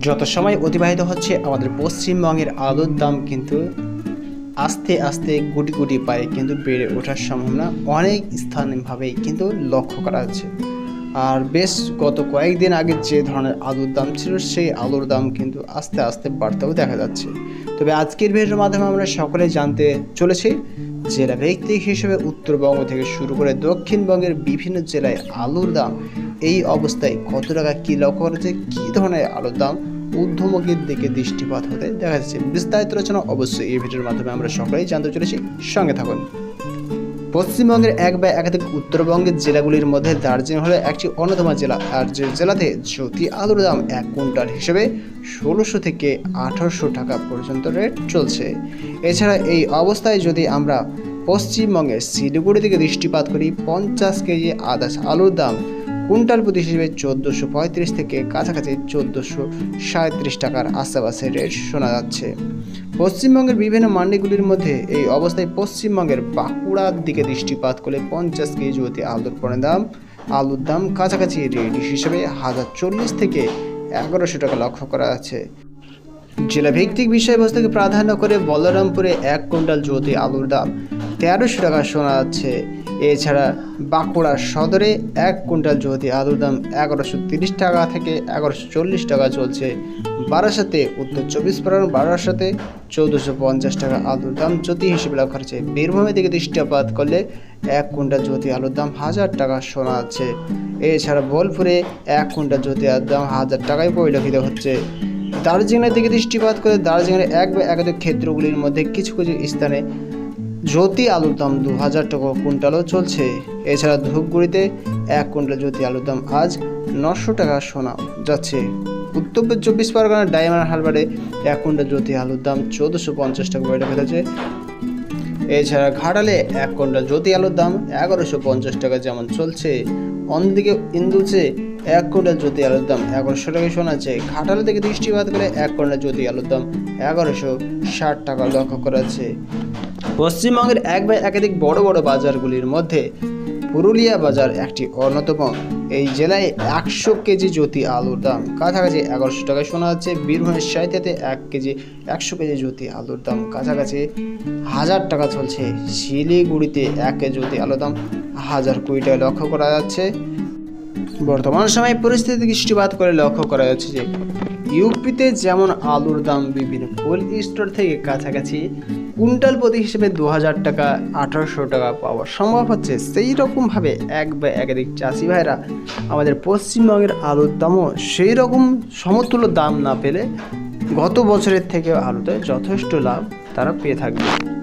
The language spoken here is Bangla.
যত সময় অতিবাহিত হচ্ছে, আমাদের পশ্চিমবঙ্গের আলুর দাম কিন্তু আস্তে আস্তে গুটি গুটি পায়ে কিন্তু বেড়ে ওঠার সম্ভাবনা অনেক স্থানীয়ভাবেই কিন্তু লক্ষ্য করা যাচ্ছে। আর বেশ গত কয়েকদিন আগে যে ধরনের আলুর দাম ছিল, সেই আলুর দাম কিন্তু আস্তে আস্তে বাড়তেও দেখা যাচ্ছে। তবে আজকের ভিডিওর মাধ্যমে আমরা সকলে জানতে চলেছি জেলা ভিত্তিক হিসেবে উত্তরবঙ্গ থেকে শুরু করে দক্ষিণবঙ্গের বিভিন্ন জেলায় আলুর দাম এই অবস্থায় কত টাকা কী লক্ষ্য করেছে কী ধরনের আলুর দাম? ঊর্ধ্বমুখীর দিকে দৃষ্টিপাত হতে দেখা যাচ্ছে। বিস্তারিত রচনা অবশ্যই এই ভিডিওর মাধ্যমে আমরা সকলেই জানতে চলেছি। সঙ্গে থাকুন। পশ্চিমবঙ্গের এক বা একাধিক উত্তরবঙ্গের জেলাগুলির মধ্যে দার্জিলিং হলো একটি অন্যতম জেলা, আর যে জেলাতে জ্যোতি আলুর দাম এক কুইন্টাল হিসেবে ষোলোশো থেকে আঠারোশো টাকা পর্যন্ত রেট চলছে। এছাড়া এই অবস্থায় যদি আমরা পশ্চিমবঙ্গের শিলিগুড়ি থেকে দৃষ্টিপাত করি, পঞ্চাশ কেজি আদাস আলুর দাম কুইন্টাল প্রতি হিসেবে চোদ্দোশো পঁয়ত্রিশ থেকে কাছাকাছি চোদ্দোশো সাঁত্রিশ টাকার আশেপাশে রেট শোনা যাচ্ছে। পশ্চিমবঙ্গের বিভিন্ন মান্ডিগুলির মধ্যে এই অবস্থায় পশ্চিমবঙ্গের বাঁকুড়ার দিকে দৃষ্টিপাত করলে পঞ্চাশ কেজি অতি আলুর পণ্যের দাম, আলুর দাম কাছাকাছি রেট হিসেবে হাজার চল্লিশ থেকে এগারোশো টাকা লক্ষ্য করা আছে জেলা ভিত্তিক বিষয়বস্তুকে প্রাধান্য করে বলরামপুরে এক কুইন্টাল জ্যোতি আলুর দাম তেরোশো টাকা শোনা যাচ্ছে। এছাড়া বাঁকুড়া সদরে এক কুইন্টাল জ্যোতি আলুর দাম এগারোশো তিরিশ টাকা থেকে এগারোশো চল্লিশ টাকা চলছে। বারাসাতে উত্তর চব্বিশ পরগনা, বারাসাতে চৌদ্দশো পঞ্চাশ টাকা আলুর দাম জ্যোতি হিসেবে লক্ষ্য করেছে বীরভূমের দিকে দৃষ্টিপাত করলে এক কুইন্টাল জ্যোতি আলুর দাম হাজার টাকা শোনা যাচ্ছে। এছাড়া বোলপুরে এক কুইন্টাল জ্যোতি আলুর দাম হাজার টাকায় পরিলক্ষিত হচ্ছে। দার্জিলিংয়ের দিকে দৃষ্টিপাত করে দার্জিলিংয়ের এক বা একাধিক ক্ষেত্রগুলির মধ্যে কিছু কিছু স্থানে জ্যোতি আলুর দাম দু হাজার টাকা কুইন্টালও চলছে। এছাড়া ধূপগুড়িতে এক কুইন্টাল জ্যোতি আলুর দাম আজ নশো টাকা শোনা যাচ্ছে। উত্তর চব্বিশ পরগনার ডায়মন্ড হারবারে এক কুইন্টাল জ্যোতি আলুর দাম চৌদ্দশো পঞ্চাশ টাকা বেড়ে ফেলেছে এছাড়া ঘাটালে এক কুইন্টাল জ্যোতি আলুর দাম এগারোশো পঞ্চাশ টাকা যেমন চলছে। অন্যদিকে ইন্দুছে এক কুইন্টাল জ্যোতি আলুর দাম এগারোশো টাকা শোনাচ্ছে ঘাটালে থেকে দৃষ্টিপাত করে এক কুইন্টাল জ্যোতি আলুর দাম এগারোশো ষাট টাকা লক্ষ্য করা পশ্চিমবঙ্গের এক বা একাধিক বড় বড় বাজারগুলির মধ্যে পুরুলিয়া বাজার একটি অন্যতম। এই জেলায় একশো কেজি জ্যোতি আলুর দাম, কাছাকাছি এগারোশো টাকা শোনা যাচ্ছে। বীরভূমের সাহিত্যতে এক কেজি, একশো কেজি জ্যোতি আলুর দাম, কাছাকাছি হাজার টাকা চলছে। শিলিগুড়িতে এক কেজি জ্যোতি আলুর দাম হাজার কুড়ি টাকা লক্ষ্য করা যাচ্ছে। বর্তমান সময়ে পরিস্থিতি দৃষ্টিপাত করে লক্ষ্য করা যাচ্ছে যে ইউপিতে যেমন আলুর দাম বিভিন্ন কোল্ড স্টোর থেকে কাছাকাছি, কুইন্টাল প্রতি হিসেবে দু হাজার টাকা, আঠারোশো টাকা পাওয়া সম্ভব হচ্ছে। সেই রকমভাবে এক বা একাধিক চাষি ভাইরা আমাদের পশ্চিমবঙ্গের আলুর দামও সেই রকম সমতুল্য দাম না পেলে গত বছরের থেকে আলুতে যথেষ্ট লাভ তারা পেয়ে থাকবে।